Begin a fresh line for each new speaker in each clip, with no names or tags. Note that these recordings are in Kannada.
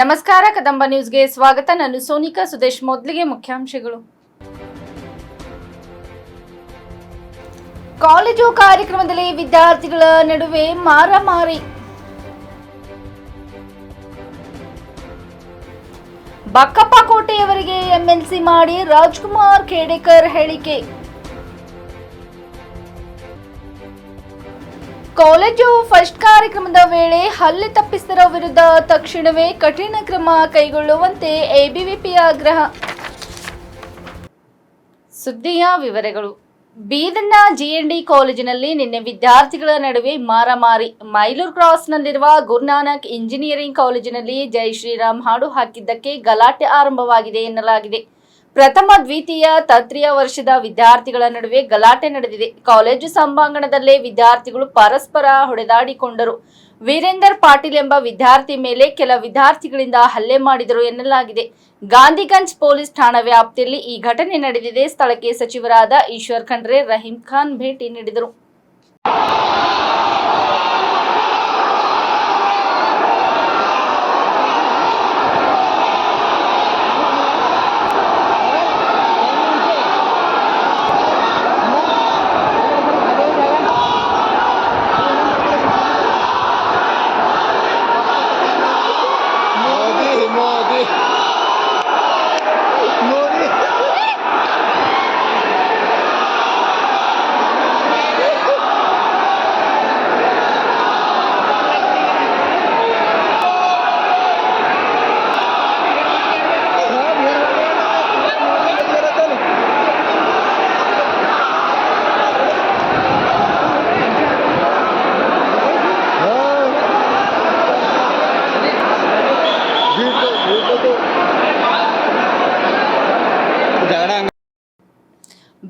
ನಮಸ್ಕಾರ, ಕದಂಬ ನ್ಯೂಸ್ಗೆ ಸ್ವಾಗತ. ನಾನು ಸೋನಿಕಾ ಸುದೇಶ್, ಮೊದಲಿಗೆ ಮುಖ್ಯಾಂಶಗಳು. ಕಾಲೇಜು ಕಾರ್ಯಕ್ರಮದಲ್ಲಿ ವಿದ್ಯಾರ್ಥಿಗಳ ನಡುವೆ ಮಾರಾಮಾರಿ. ಬಕ್ಕಪ್ಪ ಕೋಟೆಯವರಿಗೆ ಎಂಎಲ್ಸಿ ಮಾಡಿ ರಾಜ್ಕುಮಾರ್ ಖೇಡೇಕರ್ ಹೇಳಿಕೆ. ಕಾಲೇಜು ಫಸ್ಟ್ ಕಾರ್ಯಕ್ರಮದ ವೇಳೆ ಹಲ್ಲೆ ತಪ್ಪಿಸಿದರ ವಿರುದ್ಧ ತಕ್ಷಣವೇ ಕಠಿಣ ಕ್ರಮ ಕೈಗೊಳ್ಳುವಂತೆ ಎಬಿವಿಪಿ ಆಗ್ರಹ. ಸುದ್ದಿಯ ವಿವರಗಳು. ಬೀದರ್ನ ಜಿಎನ್ಡಿ ಕಾಲೇಜಿನಲ್ಲಿ ನಿನ್ನೆ ವಿದ್ಯಾರ್ಥಿಗಳ ನಡುವೆ ಮಾರಾಮಾರಿ. ಮೈಲೂರು ಕ್ರಾಸ್ನಲ್ಲಿರುವ ಗುರುನಾನಕ್ ಇಂಜಿನಿಯರಿಂಗ್ ಕಾಲೇಜಿನಲ್ಲಿ ಜೈ ಶ್ರೀರಾಮ್ ಹಾಡು ಹಾಕಿದ್ದಕ್ಕೆ ಗಲಾಟೆ ಆರಂಭವಾಗಿದೆ ಎನ್ನಲಾಗಿದೆ. ಪ್ರಥಮ ದ್ವಿತೀಯ ತೃತೀಯ ವರ್ಷದ ವಿದ್ಯಾರ್ಥಿಗಳ ನಡುವೆ ಗಲಾಟೆ ನಡೆದಿದೆ. ಕಾಲೇಜು ಸಭಾಂಗಣದಲ್ಲೇ ವಿದ್ಯಾರ್ಥಿಗಳು ಪರಸ್ಪರ ಹೊಡೆದಾಡಿಕೊಂಡರು. ವೀರೇಂದರ್ ಪಾಟೀಲ್ ಎಂಬ ವಿದ್ಯಾರ್ಥಿ ಮೇಲೆ ಕೆಲ ವಿದ್ಯಾರ್ಥಿಗಳಿಂದ ಹಲ್ಲೆ ಮಾಡಿದರು ಎನ್ನಲಾಗಿದೆ. ಗಾಂಧಿಗಂಜ್ ಪೊಲೀಸ್ ಠಾಣಾ ವ್ಯಾಪ್ತಿಯಲ್ಲಿ ಈ ಘಟನೆ ನಡೆದಿದೆ. ಸ್ಥಳಕ್ಕೆ ಸಚಿವರಾದ ಈಶ್ವರ್ ಖಂಡ್ರೆ, ರಹೀಂ ಖಾನ್ ಭೇಟಿ ನೀಡಿದರು.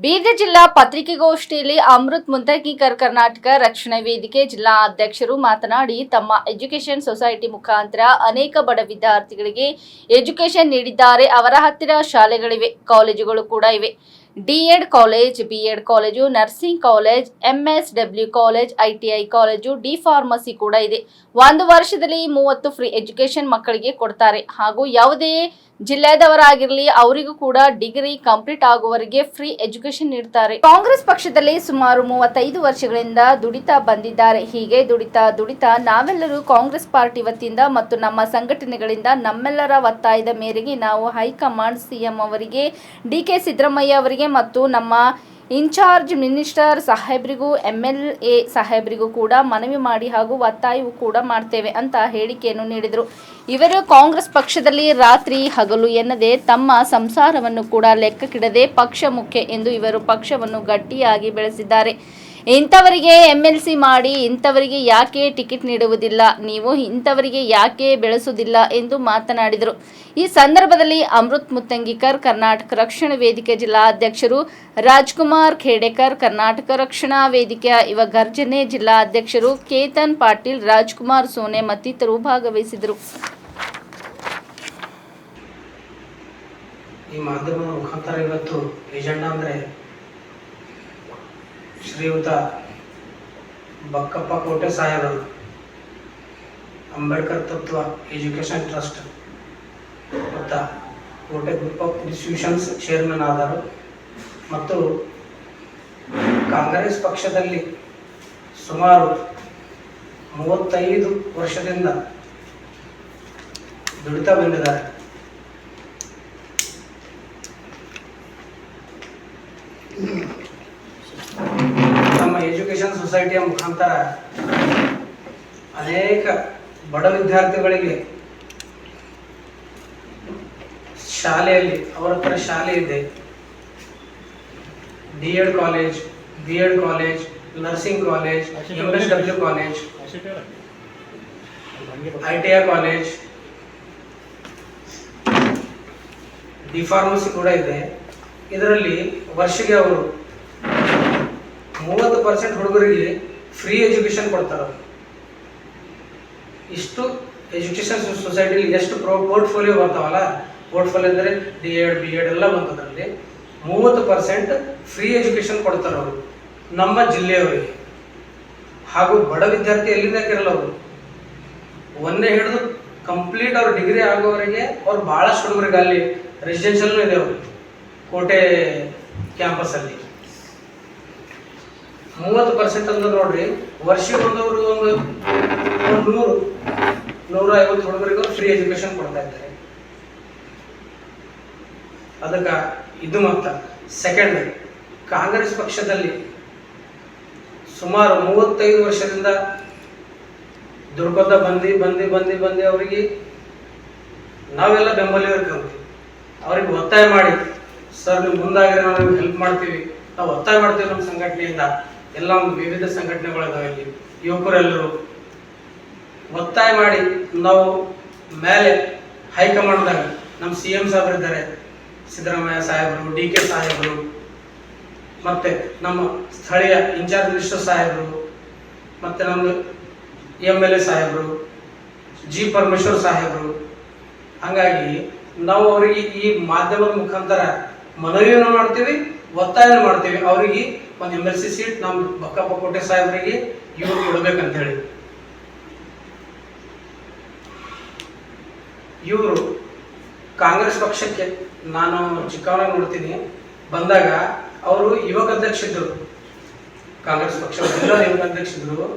ಬೀದರ್ ಜಿಲ್ಲಾ ಪತ್ರಿಕೆಗೋಷ್ಠಿಯಲ್ಲಿ ಅಮೃತ್ ಮುಂತರ್ಗಿಕರ್ ಕರ್ನಾಟಕ ರಕ್ಷಣಾ ವೇದಿಕೆ ಜಿಲ್ಲಾ ಅಧ್ಯಕ್ಷರು ಮಾತನಾಡಿ, ತಮ್ಮ ಎಜುಕೇಷನ್ ಸೊಸೈಟಿ ಮುಖಾಂತರ ಅನೇಕ ಬಡ ವಿದ್ಯಾರ್ಥಿಗಳಿಗೆ ಎಜುಕೇಷನ್ ನೀಡಿದ್ದಾರೆ. ಅವರ ಹತ್ತಿರ ಶಾಲೆಗಳಿವೆ, ಕಾಲೇಜುಗಳು ಕೂಡ ಇವೆ. D Ed college B Ed college, nursing college MS W college ITI college, D pharmacy ಕೂಡ ಇದೆ. ಒಂದು ವರ್ಷದಲ್ಲಿ ಮೂವತ್ತು ಫ್ರೀ ಎಜುಕೇಶನ್ ಮಕ್ಕಳಿಗೆ ಕೊಡ್ತಾರೆ. ಹಾಗೂ ಯಾವುದೇ ಜಿಲ್ಲೆದವರಾಗಿರಲಿ, ಅವರಿಗೂ ಕೂಡ ಡಿಗ್ರಿ ಕಂಪ್ಲೀಟ್ ಆಗುವವರಿಗೆ ಫ್ರೀ ಎಜುಕೇಶನ್ ನೀಡ್ತಾರೆ. ಕಾಂಗ್ರೆಸ್ ಪಕ್ಷದಲ್ಲಿ ಸುಮಾರು ಮೂವತ್ತೈದು ವರ್ಷಗಳಿಂದ ದುಡಿತ ಬಂದಿದ್ದಾರೆ. ಹೀಗೆ ದುಡಿತ ದುಡಿತ ನಾವೆಲ್ಲರೂ ಕಾಂಗ್ರೆಸ್ ಪಾರ್ಟಿ ವತಿಯಿಂದ ಮತ್ತು ನಮ್ಮ ಸಂಘಟನೆಗಳಿಂದ ನಮ್ಮೆಲ್ಲರ ಒತ್ತಾಯದ ಮೇರೆಗೆ ನಾವು ಹೈಕಮಾಂಡ್ ಸಿಎಂ ಅವರಿಗೆ, ಡಿ ಕೆ ಸಿದ್ದರಾಮಯ್ಯ ಅವರಿಗೆ ಮತ್ತು ನಮ್ಮ ಇನ್ಚಾರ್ಜ್ ಮಿನಿಸ್ಟರ್ ಸಾಹೇಬ್ರಿಗೂ ಎಂ ಎಲ್ ಎ ಸಾಹೇಬ್ರಿಗೂ ಕೂಡ ಮನವಿ ಮಾಡಿ ಹಾಗೂ ಒತ್ತಾಯವೂ ಕೂಡ ಮಾಡ್ತೇವೆ ಅಂತ ಹೇಳಿಕೆಯನ್ನು ನೀಡಿದರು. ಇವರು ಕಾಂಗ್ರೆಸ್ ಪಕ್ಷದಲ್ಲಿ ರಾತ್ರಿ ಹಗಲು ಎನ್ನದೆ ತಮ್ಮ ಸಂಸಾರವನ್ನು ಕೂಡ ಲೆಕ್ಕಕ್ಕಿಡದೆ ಪಕ್ಷ ಮುಖ್ಯ ಎಂದು ಇವರು ಪಕ್ಷವನ್ನು ಗಟ್ಟಿಯಾಗಿ ಬೆಳೆಸಿದ್ದಾರೆ. ಇಂಥವರಿಗೆ ಎಂ ಎಲ್ ಸಿ ಮಾಡಿ, ಇಂಥವರಿಗೆ ಯಾಕೆ ಟಿಕೆಟ್ ನೀಡುವುದಿಲ್ಲ, ನೀವು ಇಂಥವರಿಗೆ ಯಾಕೆ ಬೆಳೆಸುವುದಿಲ್ಲ ಎಂದು ಮಾತನಾಡಿದರು. ಈ ಸಂದರ್ಭದಲ್ಲಿ ಅಮೃತ್ ಮುತ್ತಂಗಿಕರ್, ಕರ್ನಾಟಕ ರಕ್ಷಣಾ ವೇದಿಕೆ ಜಿಲ್ಲಾ ಅಧ್ಯಕ್ಷರು ರಾಜ್ಕುಮಾರ್ ಖೇಡೇಕರ್, ಕರ್ನಾಟಕ ರಕ್ಷಣಾ ವೇದಿಕೆಯ ಇವ ಗರ್ಜನೆ ಜಿಲ್ಲಾ ಅಧ್ಯಕ್ಷರು ಕೇತನ್ ಪಾಟೀಲ್, ರಾಜ್ಕುಮಾರ್ ಸೋನೆ ಮತ್ತಿತರರು ಭಾಗವಹಿಸಿದರು.
ಈ ಮಾಧ್ಯಮದ ಮುಖಾಂತರ ಇವತ್ತು ಏಜೆಂಡಾ ಅಂದರೆ ಶ್ರೀಯುತ ಬಕ್ಕಪ್ಪ ಕೋಟೆ ಸಾಹೇಬರು, ಅಂಬೇಡ್ಕರ್ ತತ್ವ ಎಜುಕೇಷನ್ ಟ್ರಸ್ಟ್ ಮತ್ತು ಕೋಟೆ ಗ್ರೂಪ್ ಆಫ್ ಇನ್ಸ್ಟಿಟ್ಯೂಷನ್ಸ್ ಚೇರ್ಮನ್ ಆದರು ಮತ್ತು ಕಾಂಗ್ರೆಸ್ ಪಕ್ಷದಲ್ಲಿ ಸುಮಾರು ಮೂವತ್ತೈದು ವರ್ಷದಿಂದ ದುಡಿತ ಬಂದಿದ್ದಾರೆ ನಮ್ಮ ಎಜುಕೇಷನ್ ಸೊಸೈಟಿಯ ಮುಖಾಂತರ ಅನೇಕ ಬಡ ವಿದ್ಯಾರ್ಥಿಗಳಿಗೆ ಶಾಲೆಯಲ್ಲಿ, ಅವರ ಹತ್ರ ಶಾಲೆ ಇದೆ. D Ed college B Ed college nursing college M S W college I T I college D pharmacy ಕೂಡ ಇದೆ. ಇದರಲ್ಲಿ ವರ್ಷಕ್ಕೆ ಅವರು ಮೂವತ್ತು ಪರ್ಸೆಂಟ್ ಹುಡುಗರಿಗೆ ಫ್ರೀ ಎಜುಕೇಶನ್ ಕೊಡ್ತಾರೆ. ಇಷ್ಟು ಎಜುಕೇಶನ್ ಸೊಸೈಟಿಲಿ ಎಷ್ಟು ಪ್ರೊ ಪೋರ್ಟ್ಫೋಲಿಯೋ ಬರ್ತಾವಲ್ಲ ಪೋರ್ಟ್ಫೋಲಿಯೋ ಅಂದರೆ ಡಿ ಎಡ್ ಬಿ ಎಡ್ ಎಲ್ಲ ಬಂತದ್ರಲ್ಲಿ ಮೂವತ್ತು ಪರ್ಸೆಂಟ್ ಫ್ರೀ ಎಜುಕೇಶನ್ ಕೊಡ್ತಾರೆ ಅವರು, ನಮ್ಮ ಜಿಲ್ಲೆಯವರಿಗೆ. ಹಾಗೂ ಬಡ ವಿದ್ಯಾರ್ಥಿ ಎಲ್ಲಿಂದ ಇರಲ್ಲ ಅವರು? ಒಂದೇ ಹಿಡಿದು ಕಂಪ್ಲೀಟ್ ಅವ್ರ ಡಿಗ್ರಿ ಆಗೋವರೆಗೆ ಅವ್ರು ಭಾಳಷ್ಟು ಹುಡುಗರಿಗೆ ಅಲ್ಲಿ ರೆಸಿಡೆನ್ಷಿಯಲ್ನೂ ಇದೆ ಅವರು, ಕೋಟೆ ಕ್ಯಾಂಪಸ್ಸಲ್ಲಿ ಮೂವತ್ತು ಪರ್ಸೆಂಟ್ ಅಂದ್ರೆ ನೋಡ್ರಿ, ವರ್ಷಕ್ಕೆ ಒಂದವರು ಒಂದು ನೂರು ನೂರ ಐವತ್ತು ಹುಡುಗರಿಗೂ ಫ್ರೀ ಎಜುಕೇಶನ್ ಕೊಡ್ತಾ ಇದ್ದಾರೆ. ಅದಕ್ಕೆ ಇದು ಮತ್ತ ಸೆಕೆಂಡ್ ಕಾಂಗ್ರೆಸ್ ಪಕ್ಷದಲ್ಲಿ ಸುಮಾರು ಮೂವತ್ತೈದು ವರ್ಷದಿಂದ ದುರ್ಗದ ಬಂದು ಬಂದು ಬಂದು ಬಂದು ಅವರಿಗೆ ನಾವೆಲ್ಲ ಬೆಂಬಲ ಇರ್ತೀವಿ ಅವ್ರಿಗೆ ಒತ್ತಾಯ ಮಾಡಿ, ಸರ್, ನೀವು ಮುಂದಾಗಿರೋ ನಾವು ಹೆಲ್ಪ್ ಮಾಡ್ತೀವಿ. ನಾವು ಒತ್ತಾಯ ಮಾಡ್ತೀವಿ ನಮ್ಮ ಸಂಘಟನೆಯಿಂದ. ಎಲ್ಲ ಒಂದು ವಿವಿಧ ಸಂಘಟನೆಗಳಿದಾವೆ. ಯುವಕರೆಲ್ಲರೂ ಒತ್ತಾಯ ಮಾಡಿ ನಾವು ಮೇಲೆ ಹೈಕಮಾಂಡ್ದಾಗ ನಮ್ಮ ಸಿ ಎಂ ಸಾಹೇಬ್ರು ಇದ್ದಾರೆ. ಸಿದ್ದರಾಮಯ್ಯ ಸಾಹೇಬರು, ಡಿ ಕೆ ಸಾಹೇಬರು, ಮತ್ತೆ ನಮ್ಮ ಸ್ಥಳೀಯ ಇನ್ಚಾರ್ಜ್ ಮಿನಿಸ್ಟರ್ ಸಾಹೇಬರು, ಮತ್ತೆ ನಮ್ಮ ಎಂ ಎಲ್ ಎ ಸಾಹೇಬರು, ಜಿ ಪರಮೇಶ್ವರ್ ಸಾಹೇಬರು. ಹಂಗಾಗಿ ನಾವು ಅವರಿಗೆ ಈ ಮಾಧ್ಯಮದ ಮುಖಾಂತರ ಮನವಿಯನ್ನು ಮಾಡ್ತೀವಿ, ಒತ್ತಾಯನ ಮಾಡ್ತೀವಿ. ಅವರಿಗೆ ಒಂದು ಎಂ ಎಲ್ ಸಿ ಸೀಟ್ ನಮ್ಮ ಬಕ್ಕಪ್ಪ ಕೋಟೆ ಸಾಹೇಬರಿಗೆ ಇವ್ರು ಕೊಡ್ಬೇಕಂತ ಹೇಳಿ ಇವರು ಕಾಂಗ್ರೆಸ್ ಪಕ್ಷಕ್ಕೆ ನಾನು ಚಿಕ್ಕವನಾಗಿ ನೋಡ್ತೀನಿ. ಬಂದಾಗ ಅವರು ಯುವಕ ಅಧ್ಯಕ್ಷರು. ಕಾಂಗ್ರೆಸ್ ಪಕ್ಷ ಯುವಕ ಅಧ್ಯಕ್ಷರು.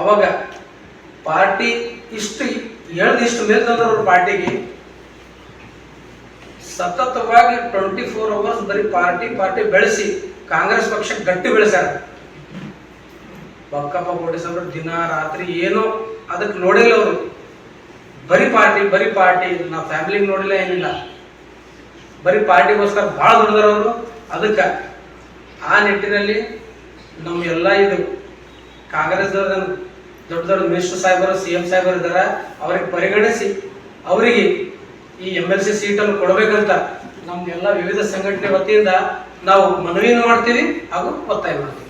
ಅವಾಗ ಪಾರ್ಟಿ ಇಷ್ಟು ಇಷ್ಟು ಮೇಲೆ ತಂದ್ರು ಪಾರ್ಟಿಗೆ. ಸತತವಾಗಿ ಟ್ವೆಂಟಿ ಫೋರ್ ಅವರ್ಸ್ ಬರೀ ಪಾರ್ಟಿ ಪಾರ್ಟಿ ಬೆಳೆಸಿ ಕಾಂಗ್ರೆಸ್ ಪಕ್ಷ ಗಟ್ಟಿ ಬೆಳೆಸ್ಯಾರ. ಬಕ್ಕಪ್ಪ ಕೋಟೇಶ್ವರ ದಿನ ರಾತ್ರಿ ಏನೋ ಅದಕ್ಕೆ ನೋಡಿಲ್ಲ ಅವರು. ಬರೀ ಪಾರ್ಟಿ ಬರೀ ಪಾರ್ಟಿ ನಾವು ಫ್ಯಾಮಿಲಿಗೆ ನೋಡಿಲ್ಲ, ಏನಿಲ್ಲ. ಬರೀ ಪಾರ್ಟಿಗೋಸ್ಕರ ಭಾಳ ದುಡ್ದಾರ ಅವರು. ಅದಕ್ಕೆ ಆ ನಿಟ್ಟಿನಲ್ಲಿ ನಮ್ಮ ಎಲ್ಲ ಇದು ಕಾಂಗ್ರೆಸ್ ದೊಡ್ಡ ದೊಡ್ಡ ಮಿನಿಸ್ಟರ್ ಸಾಹೇಬರು, ಸಿ ಎಂ ಸಾಹೇಬರು ಇದ್ದಾರೆ ಅವ್ರಿಗೆ ಪರಿಗಣಿಸಿ ಅವರಿಗೆ ಈ ಎಂ ಎಲ್ ಸಿ ಸೀಟನ್ನು ಕೊಡಬೇಕಂತ ನಮ್ಗೆಲ್ಲ ವಿವಿಧ ಸಂಘಟನೆ ವತಿಯಿಂದ ನಾವು ಮನವಿಯನ್ನು ಮಾಡ್ತೀವಿ ಹಾಗೂ ಒತ್ತಾಯ ಮಾಡ್ತೀವಿ.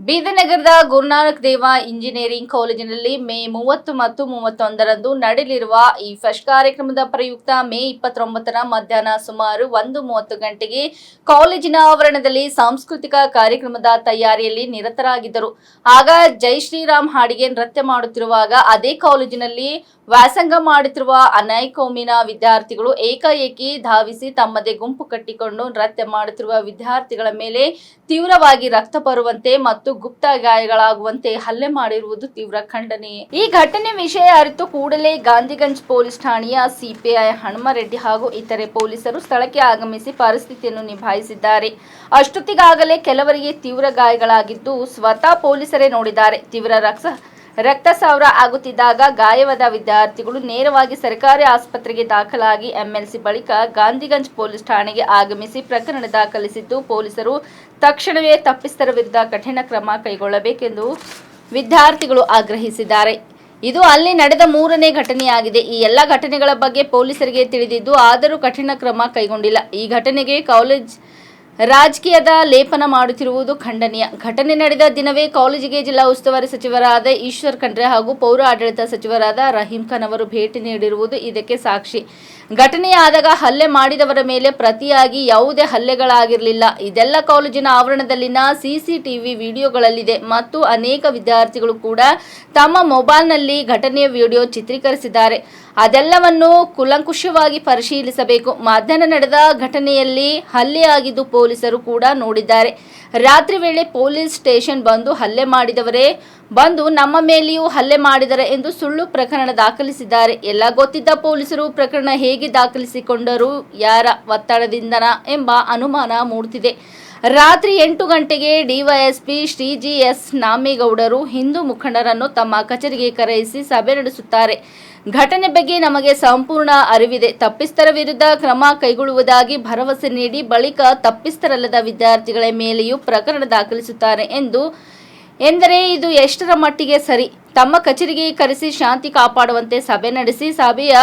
ಬೀದನಗರದ ಗುರುನಾನಕ್ ದೇವ ಇಂಜಿನಿಯರಿಂಗ್ ಕಾಲೇಜಿನಲ್ಲಿ ಮೇ ಮೂವತ್ತು ಮತ್ತು ಮೂವತ್ತೊಂದರಂದು ನಡೆಯಲಿರುವ ಈ ಫಸ್ಟ್ ಕಾರ್ಯಕ್ರಮದ ಪ್ರಯುಕ್ತ ಮೇ ಇಪ್ಪತ್ತೊಂಬತ್ತರ ಮಧ್ಯಾಹ್ನ ಸುಮಾರು ಒಂದು ಮೂವತ್ತು ಗಂಟೆಗೆ ಕಾಲೇಜಿನ ಆವರಣದಲ್ಲಿ ಸಾಂಸ್ಕೃತಿಕ ಕಾರ್ಯಕ್ರಮದ ತಯಾರಿಯಲ್ಲಿ ನಿರತರಾಗಿದ್ದರು. ಆಗ ಜೈ ಶ್ರೀರಾಮ್ ಹಾಡಿಗೆ ನೃತ್ಯ ಮಾಡುತ್ತಿರುವಾಗ ಅದೇ ಕಾಲೇಜಿನಲ್ಲಿ ವ್ಯಾಸಂಗ ಮಾಡುತ್ತಿರುವ ಅನೈಕೋಮಿನ ವಿದ್ಯಾರ್ಥಿಗಳು ಏಕಾಏಕಿ ಧಾವಿಸಿ ತಮ್ಮದೇ ಗುಂಪು ಕಟ್ಟಿಕೊಂಡು ನೃತ್ಯ ಮಾಡುತ್ತಿರುವ ವಿದ್ಯಾರ್ಥಿಗಳ ಮೇಲೆ ತೀವ್ರವಾಗಿ ರಕ್ತ ಬರುವಂತೆ ಮತ್ತು ಗುಪ್ತ ಗಾಯಗಳಾಗುವಂತೆ ಹಲ್ಲೆ ಮಾಡಿರುವುದು ತೀವ್ರ ಖಂಡನೆ. ಈ ಘಟನೆ ವಿಷಯ ಅರಿತು ಕೂಡಲೇ ಗಾಂಧಿಗಂಜ್ ಪೊಲೀಸ್ ಠಾಣೆಯ ಸಿಪಿಐ ಹನುಮರೆಡ್ಡಿ ಹಾಗೂ ಇತರೆ ಪೊಲೀಸರು ಸ್ಥಳಕ್ಕೆ ಆಗಮಿಸಿ ಪರಿಸ್ಥಿತಿಯನ್ನು ನಿಭಾಯಿಸಿದ್ದಾರೆ. ಅಷ್ಟೊತ್ತಿಗಾಗಲೇ ಕೆಲವರಿಗೆ ತೀವ್ರ ಗಾಯಗಳಾಗಿದ್ದು ಸ್ವತಃ ಪೊಲೀಸರೇ ನೋಡಿದ್ದಾರೆ. ತೀವ್ರ ರಕ್ತ ರಕ್ತಸ್ರಾವ ಆಗುತ್ತಿದ್ದಾಗ ಗಾಯವಾದ ವಿದ್ಯಾರ್ಥಿಗಳು ನೇರವಾಗಿ ಸರ್ಕಾರಿ ಆಸ್ಪತ್ರೆಗೆ ದಾಖಲಾಗಿ ಎಂಎಲ್ಸಿ ಬಳಿಕ ಗಾಂಧಿಗಂಜ್ ಪೊಲೀಸ್ ಠಾಣೆಗೆ ಆಗಮಿಸಿ ಪ್ರಕರಣ ದಾಖಲಿಸಿದ್ದು ಪೊಲೀಸರು ತಕ್ಷಣವೇ ತಪ್ಪಿಸ್ತರ ವಿರುದ್ಧ ಕಠಿಣ ಕ್ರಮ ಕೈಗೊಳ್ಳಬೇಕೆಂದು ವಿದ್ಯಾರ್ಥಿಗಳು ಆಗ್ರಹಿಸಿದ್ದಾರೆ. ಇದು ಅಲ್ಲಿ ನಡೆದ ಮೂರನೇ ಘಟನೆಯಾಗಿದೆ. ಈ ಎಲ್ಲ ಘಟನೆಗಳ ಬಗ್ಗೆ ಪೊಲೀಸರಿಗೆ ತಿಳಿದಿದ್ದು ಆದರೂ ಕಠಿಣ ಕ್ರಮ ಕೈಗೊಂಡಿಲ್ಲ. ಈ ಘಟನೆಗೆ ಕಾಲೇಜ್ ರಾಜಕೀಯದ ಲೇಪನ ಮಾಡುತ್ತಿರುವುದು ಖಂಡನೀಯ. ಘಟನೆ ನಡೆದ ದಿನವೇ ಕಾಲೇಜಿಗೆ ಜಿಲ್ಲಾ ಉಸ್ತುವಾರಿ ಸಚಿವರಾದ ಈಶ್ವರ್ ಖಂಡ್ರೆ ಹಾಗೂ ಪೌರ ಆಡಳಿತ ಸಚಿವರಾದ ರಹೀಂ ಖಾನ್ ಅವರು ಭೇಟಿ ನೀಡಿರುವುದು ಇದಕ್ಕೆ ಸಾಕ್ಷಿ. ಘಟನೆಯಾದಾಗ ಹಲ್ಲೆ ಮಾಡಿದವರ ಮೇಲೆ ಪ್ರತಿಯಾಗಿ ಯಾವುದೇ ಹಲ್ಲೆಗಳಾಗಿರಲಿಲ್ಲ. ಇದೆಲ್ಲ ಕಾಲೇಜಿನ ಆವರಣದಲ್ಲಿನ ಸಿಸಿಟಿವಿ ವಿಡಿಯೋಗಳಲ್ಲಿದೆ. ಮತ್ತು ಅನೇಕ ವಿದ್ಯಾರ್ಥಿಗಳು ಕೂಡ ತಮ್ಮ ಮೊಬೈಲ್ನಲ್ಲಿ ಘಟನೆಯ ವಿಡಿಯೋ ಚಿತ್ರೀಕರಿಸಿದ್ದಾರೆ. ಅದೆಲ್ಲವನ್ನು ಕುಲಂಕುಷವಾಗಿ ಪರಿಶೀಲಿಸಬೇಕು. ಮಧ್ಯಾಹ್ನ ನಡೆದ ಘಟನೆಯಲ್ಲಿ ಹಲ್ಲೆಯಾಗಿದ್ದು ಪೊಲೀಸರು ಕೂಡ ನೋಡಿದ್ದಾರೆ. ರಾತ್ರಿ ವೇಳೆ ಪೊಲೀಸ್ ಸ್ಟೇಷನ್ ಬಂದು ಹಲ್ಲೆ ಮಾಡಿದವರೇ ಬಂದು ನಮ್ಮ ಮೇಲೆಯೂ ಹಲ್ಲೆ ಮಾಡಿದರೆ ಎಂದು ಸುಳ್ಳು ಪ್ರಕರಣ ದಾಖಲಿಸಿದ್ದಾರೆ. ಎಲ್ಲ ಗೊತ್ತಿದ್ದ ಪೊಲೀಸರು ಪ್ರಕರಣ ಹೇಗೆ ದಾಖಲಿಸಿಕೊಂಡರು, ಯಾರ ಒತ್ತಡದಿಂದ ಎಂಬ ಅನುಮಾನ ಮೂಡುತ್ತಿದೆ ರಾತ್ರಿ ಎಂಟು ಗಂಟೆಗೆ ಡಿವೈಎಸ್ಪಿ ಶ್ರೀಜಿ ಎಸ್ ನಾಮೇಗೌಡರು ಹಿಂದೂ ಮುಖಂಡರನ್ನು ತಮ್ಮ ಕಚೇರಿಗೆ ಕರೆಯಿಸಿ ಸಭೆ ನಡೆಸುತ್ತಾರೆ. ಘಟನೆ ಬಗ್ಗೆ ನಮಗೆ ಸಂಪೂರ್ಣ ಅರಿವಿದೆ. ತಪ್ಪಿಸ್ಥರ ವಿರುದ್ಧ ಕ್ರಮ ಕೈಗೊಳ್ಳುವುದಾಗಿ ಭರವಸೆ ನೀಡಿ ಬಳಿಕ ತಪ್ಪಿಸ್ಥರಲ್ಲದ ವಿದ್ಯಾರ್ಥಿಗಳ ಮೇಲೆಯೂ ಪ್ರಕರಣ ದಾಖಲಿಸುತ್ತಾರೆ ಎಂದು ಎಂದರೆ ಇದು ಎಷ್ಟರ ಮಟ್ಟಿಗೆ ಸರಿ? ತಮ್ಮ ಕಚೇರಿಗೆ ಕರೆಸಿ ಶಾಂತಿ ಕಾಪಾಡುವಂತೆ ಸಭೆ ನಡೆಸಿ ಸಭೆಯ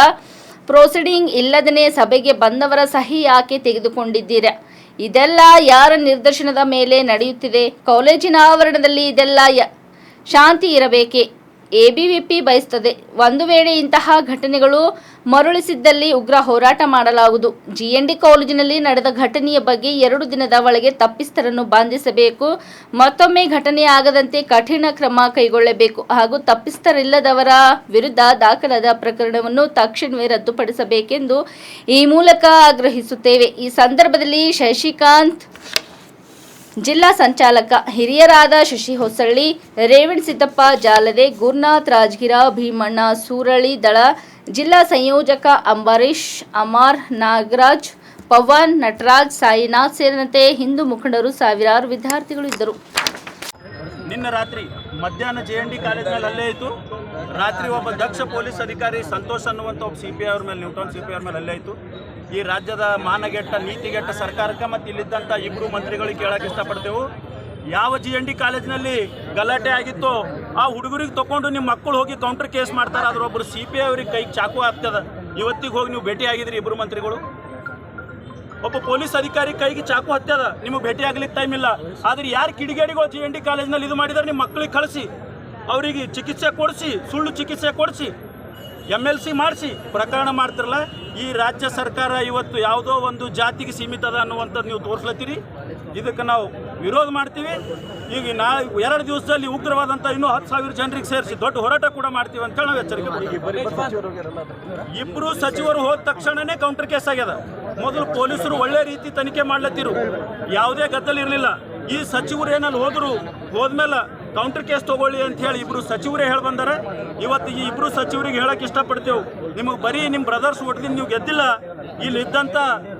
ಪ್ರೊಸೀಡಿಂಗ್ ಇಲ್ಲದನೇ ಸಭೆಗೆ ಬಂದವರ ಸಹಿ ಯಾಕೆ ತೆಗೆದುಕೊಂಡಿದ್ದೀರಾ? ಇದೆಲ್ಲ ಯಾರ ನಿರ್ದೇಶನದ ಮೇಲೆ ನಡೆಯುತ್ತಿದೆ? ಕಾಲೇಜಿನ ಆವರಣದಲ್ಲಿ ಇದೆಲ್ಲ ಶಾಂತಿ ಇರಬೇಕೆ? ಎಬಿವಿಪಿ ಬಯಸುತ್ತದೆ ಒಂದು ವೇಳೆ ಇಂತಹ ಘಟನೆಗಳು ಮರುಳಿಸಿದ್ದಲ್ಲಿ ಉಗ್ರ ಹೋರಾಟ ಮಾಡಲಾಗುವುದು. ಜಿಎನ್ಡಿ ಕಾಲೇಜಿನಲ್ಲಿ ನಡೆದ ಘಟನೆಯ ಬಗ್ಗೆ ಎರಡು ದಿನದ ಒಳಗೆ ತಪ್ಪಿಸ್ಥರನ್ನು ಬಂಧಿಸಬೇಕು. ಮತ್ತೊಮ್ಮೆ ಘಟನೆ ಆಗದಂತೆ ಕಠಿಣ ಕ್ರಮ ಕೈಗೊಳ್ಳಬೇಕು. ಹಾಗೂ ತಪ್ಪಿಸ್ಥರಿಲ್ಲದವರ ವಿರುದ್ಧ ದಾಖಲಾದ ಪ್ರಕರಣವನ್ನು ತಕ್ಷಣವೇ ರದ್ದುಪಡಿಸಬೇಕೆಂದು ಈ ಮೂಲಕ ಆಗ್ರಹಿಸುತ್ತೇವೆ. ಈ ಸಂದರ್ಭದಲ್ಲಿ ಶಶಿಕಾಂತ್ ಜಿಲ್ಲಾ ಸಂಚಾಲಕ ಹಿರಿಯರಾದ ಶಶಿ ಹೊಸಳ್ಳಿ ರೇವಣ್ ಸಿದ್ದಪ್ಪ, ಜಾಲದೆ, ಗುರುನಾಥ್ ರಾಜಗಿರ, ಭೀಮಣ್ಣ ಸೂರಳಿ ದಳ, ಜಿಲ್ಲಾ ಸಂಯೋಜಕ ಅಂಬರೀಶ್ ಅಮಾರ್ ನಾಗರಾಜ್, ಪವನ್ ನಟರಾಜ್, ಸಾಯಿನಾಥ್ ಸೇರಿದಂತೆ ಹಿಂದೂ ಮುಖಂಡರು ಸಾವಿರಾರು ವಿದ್ಯಾರ್ಥಿಗಳು ಇದ್ದರು.
ನಿನ್ನೆ ರಾತ್ರಿ ಮಧ್ಯಾಹ್ನ ಜೆ ಎನ್ ಡಿ ಕಾಲೇಜ್ನಲ್ಲಿ ಅಲ್ಲೇ ಇತ್ತು. ರಾತ್ರಿ ಒಬ್ಬ ದಕ್ಷ ಪೊಲೀಸ್ ಅಧಿಕಾರಿ ಸಂತೋಷ್ ಅನ್ನುವಂಥ ಒಬ್ಬ ಸಿ ಪಿ ಐ ಅವ್ರ ಮೇಲೆ, ನ್ಯೂಟನ್ ಸಿ ಪಿ ಐ ಅವ್ರ ಮೇಲೆ ಅಲ್ಲೇ ಇತ್ತು. ಈ ರಾಜ್ಯದ ಮಾನಗೆಟ್ಟ, ನೀತಿಗೆಟ್ಟ ಸರ್ಕಾರಕ್ಕೆ ಮತ್ತು ಇಲ್ಲಿದ್ದಂಥ ಇಬ್ಬರು ಮಂತ್ರಿಗಳಿಗೆ ಕೇಳಕ್ಕೆ ಇಷ್ಟಪಡ್ತೇವೆ. ಯಾವ ಜಿ ಎನ್ ಡಿ ಕಾಲೇಜಿನಲ್ಲಿ ಗಲಾಟೆ ಆಗಿತ್ತು, ಆ ಹುಡುಗರಿಗೆ ತಗೊಂಡು ನಿಮ್ಮ ಮಕ್ಕಳು ಹೋಗಿ ಕೌಂಟರ್ ಕೇಸ್ ಮಾಡ್ತಾರೆ. ಅದ್ರೊಬ್ಬರು ಸಿ ಪಿ ಐ ಅವ್ರಿಗೆ ಕೈಗೆ ಚಾಕು ಆಗ್ತದೆ. ಇವತ್ತಿಗೆ ಹೋಗಿ ನೀವು ಭೇಟಿ ಆಗಿದ್ರಿ ಇಬ್ಬರು ಮಂತ್ರಿಗಳು? ಒಬ್ಬ ಪೊಲೀಸ್ ಅಧಿಕಾರಿ ಕೈಗೆ ಚಾಕು ಹತ್ಯದ. ನಿಮಗೆ ಭೇಟಿ ಆಗ್ಲಿಕ್ಕೆ ಟೈಮ್ ಇಲ್ಲ. ಆದ್ರೆ ಯಾರು ಕಿಡಿಗೇಡಿಗಳು ಜಿ ಎನ್ ಡಿ ಕಾಲೇಜಿನಲ್ಲಿ ಇದು ಮಾಡಿದರೆ ನಿಮ್ಮ ಮಕ್ಕಳಿಗೆ ಕಳಿಸಿ. ಅವರಿಗೆ ಚಿಕಿತ್ಸೆ ಕೊಡಿಸಿ, ಸುಳ್ಳು ಚಿಕಿತ್ಸೆ ಕೊಡಿಸಿ. ಎಂ ಎಲ್ ಸಿ ಮಾಡಿಸಿ, ಪ್ರಕರಣ ಮಾಡ್ತಿರಲ್ಲ, ಈ ರಾಜ್ಯ ಸರ್ಕಾರ ಇವತ್ತು ಯಾವುದೋ ಒಂದು ಜಾತಿಗೆ ಸೀಮಿತ ಅದ ಅನ್ನುವಂಥದ್ದು ನೀವು ತೋರಿಸ್ಲತ್ತೀರಿ? ಇದಕ್ಕೆ ನಾವು ವಿರೋಧ ಮಾಡ್ತೀವಿ. ಈಗ ನಾ, ಎರಡು ದಿವಸದಲ್ಲಿ ಉಗ್ರವಾದಂಥ ಇನ್ನೂ ಹತ್ತು ಸಾವಿರ ಜನರಿಗೆ ಸೇರಿಸಿ ದೊಡ್ಡ ಹೋರಾಟ ಕೂಡ ಮಾಡ್ತೀವಿ ಅಂತೇಳಿ ನಾವು ಎಚ್ಚರಿಕೆ ಇಬ್ಬರು ಸಚಿವರು ಹೋದ ತಕ್ಷಣನೇ ಕೌಂಟರ್ ಕೇಸ್ ಆಗ್ಯದ. ಮೊದಲು ಪೊಲೀಸರು ಒಳ್ಳೆ ರೀತಿ ತನಿಖೆ ಮಾಡ್ಲತ್ತಿರು. ಯಾವುದೇ ಗದ್ದಲ ಇರಲಿಲ್ಲ. ಈ ಸಚಿವರು ಏನಲ್ಲಿ ಹೋದರು, ಹೋದ್ಮೇಲೆ ಕೌಂಟರ್ ಕೇಸ್ ತಗೊಳ್ಳಿ ಅಂತ ಹೇಳಿ ಇಬ್ರು ಸಚಿವರೇ ಹೇಳಿ ಬಂದಾರ. ಇವತ್ತು ಈ ಇಬ್ರು ಸಚಿವರಿಗೆ ಹೇಳಕ್ಕೆ ಇಷ್ಟಪಡ್ತೇವೆ. ನಿಮಗೆ ಬರೀ ನಿಮ್ಮ ಬ್ರದರ್ಸ್ ಒಟ್ಟಿಗೆ ನೀವು ಗೆದ್ದಿಲ್ಲ. ಇಲ್ಲಿ ಇದ್ದಂಥ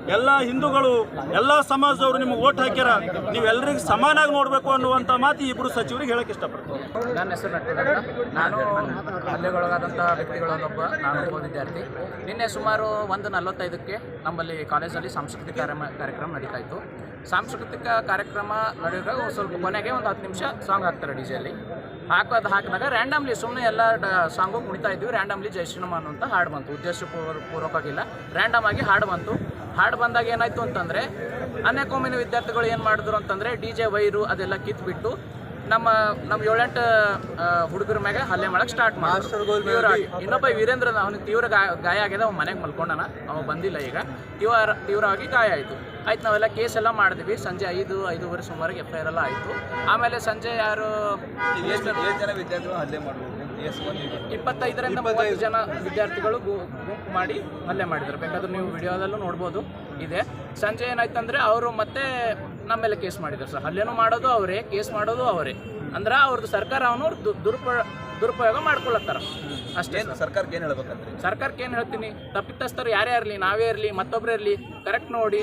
ಎಲ್ಲ ಹಿಂದೂಗಳು, ಎಲ್ಲ ಸಮಾಜದವರು ನಿಮ್ಗೆ ಓಟ್ ಹಾಕ್ಯಾರ ನೀವೆಲ್ಲರಿಗೆ ಸಮಾನಾಗಿ ನೋಡಬೇಕು ಅನ್ನುವಂಥ ಮಾತು ಇಬ್ಬರು ಸಚಿವರಿಗೆ ಹೇಳಕ್ಕೆ ಇಷ್ಟಪಡ್ತೀನಿ.
ನನ್ನ ಹೆಸರು ನಾನು ಹಲ್ಲೆಗೊಳಗಾದಂಥ ವ್ಯಕ್ತಿಗಳಲ್ಲೊಬ್ಬ, ನಾನು ಒಬ್ಬ ವಿದ್ಯಾರ್ಥಿ. ನಿನ್ನೆ ಸುಮಾರು ಒಂದು ನಲವತ್ತೈದಕ್ಕೆ ನಮ್ಮಲ್ಲಿ ಕಾಲೇಜಲ್ಲಿ ಸಾಂಸ್ಕೃತಿಕ ಕಾರ್ಯಕ್ರಮ ಕಾರ್ಯಕ್ರಮ ನಡೀತಾ ಇತ್ತು ಸಾಂಸ್ಕೃತಿಕ ಕಾರ್ಯಕ್ರಮ ನಡೆಯುವಾಗ ಸ್ವಲ್ಪ ಕೊನೆಗೆ ಒಂದು ಹತ್ತು ನಿಮಿಷ ಸಾಂಗ್ ಹಾಕ್ತಾರೆ ಡಿ ಜೆಯಲ್ಲಿ. ಹಾಕೋದು ಹಾಕಿದಾಗ ರ್ಯಾಂಡಮ್ಲಿ ಸುಮ್ಮನೆ ಎಲ್ಲ ಸಾಂಗು ಕುಣಿತಾ ಇದ್ವಿ. ರ್ಯಾಂಡಮ್ಲಿ ಜೈ ಶ್ರೀರಾಮ್ ಅನ್ನುವಂಥ ಹಾಡು ಬಂತು. ಉದ್ದೇಶ ಪೂರ್ವ- ಪೂರ್ವಕವಾಗಿಲ್ಲ. ರ್ಯಾಂಡಮ್ ಆಗಿ ಹಾಡು ಬಂತು. ಹಾಡು ಬಂದಾಗ ಏನಾಯ್ತು ಅಂತಂದರೆ ಅನೇಕೊಮ್ಮಿನ ವಿದ್ಯಾರ್ಥಿಗಳು ಏನು ಮಾಡಿದ್ರು ಅಂತಂದರೆ ಡಿ ಜೆ ವೈರು ಅದೆಲ್ಲ ಕಿತ್ಬಿಟ್ಟು ನಮ್ಮ ನಮ್ಮ ಏಳೆಂಟು ಹುಡುಗರ ಮ್ಯಾಗ ಹಲ್ಲೆ ಮಾಡಕ್ಕೆ ಸ್ಟಾರ್ಟ್ ಮಾಡ್ತಾರೆ ಇನ್ನೊಬ್ಬ ವೀರೇಂದ್ರ ಅವನಿಗೆ ತೀವ್ರ ಗಾಯ ಗಾಯ ಆಗಿದೆ ಅವ್ನು ಮನೆಗೆ ಮಲ್ಕೊಂಡನ. ಅವ ಬಂದಿಲ್ಲ ಈಗ. ತೀವ್ರ ತೀವ್ರವಾಗಿ ಗಾಯ ಆಯಿತು. ಆಯ್ತು ನಾವೆಲ್ಲ ಕೇಸ್ ಎಲ್ಲ ಮಾಡಿದ್ವಿ. ಸಂಜೆ ಐದು ಐದೂವರೆ ಸುಮಾರಿಗೆ ಎಫ್ ಐ ಆರ್ ಎಲ್ಲ ಆಯಿತು. ಆಮೇಲೆ ಸಂಜೆ ಯಾರು
ಜನ ವಿದ್ಯಾರ್ಥಿಗಳು ಹಲ್ಲೆ ಮಾಡ್ಬೋದು.
ಇಪ್ಪತ್ತೈದರಿಂದ ಮೂವತ್ತು ಜನ ವಿದ್ಯಾರ್ಥಿಗಳು ಗುಂಪು ಮಾಡಿ ಹಲ್ಲೆ ಮಾಡಿದ್ರು ಬೇಕಾದ್ರೆ ನೀವು ವಿಡಿಯೋದಲ್ಲೂ ನೋಡ್ಬೋದು. ಇದೆ. ಸಂಜೆ ಏನಾಯ್ತಂದ್ರೆ ಅವರು ಮತ್ತೆ ನಮ್ಮ ಮೇಲೆ ಕೇಸ್ ಮಾಡಿದರು ಸರ್. ಹಲ್ಲೆನೂ ಮಾಡೋದು ಅವರೇ ಕೇಸ್ ಮಾಡೋದು ಅವರೇ. ಅಂದ್ರೆ ಅವ್ರದ್ದು ಸರ್ಕಾರ ಅವನು ದುರುಪ ದುರುಪಯೋಗ ಮಾಡ್ಕೊಳತ್ತಾರ. ಅಷ್ಟೇ ಸರ್.
ಸರ್ಕಾರಕ್ಕೆ ಏನು ಹೇಳ್ಬೇಕಂದ್ರೆ
ಸರ್ಕಾರಕ್ಕೆ ಏನು ಹೇಳ್ತೀನಿ? ತಪ್ಪಿತಸ್ಥರು ಯಾರೇ ಇರಲಿ ನಾವೇ ಇರಲಿ ಮತ್ತೊಬ್ಬರೇ ಇರಲಿ ಕರೆಕ್ಟ್ ನೋಡಿ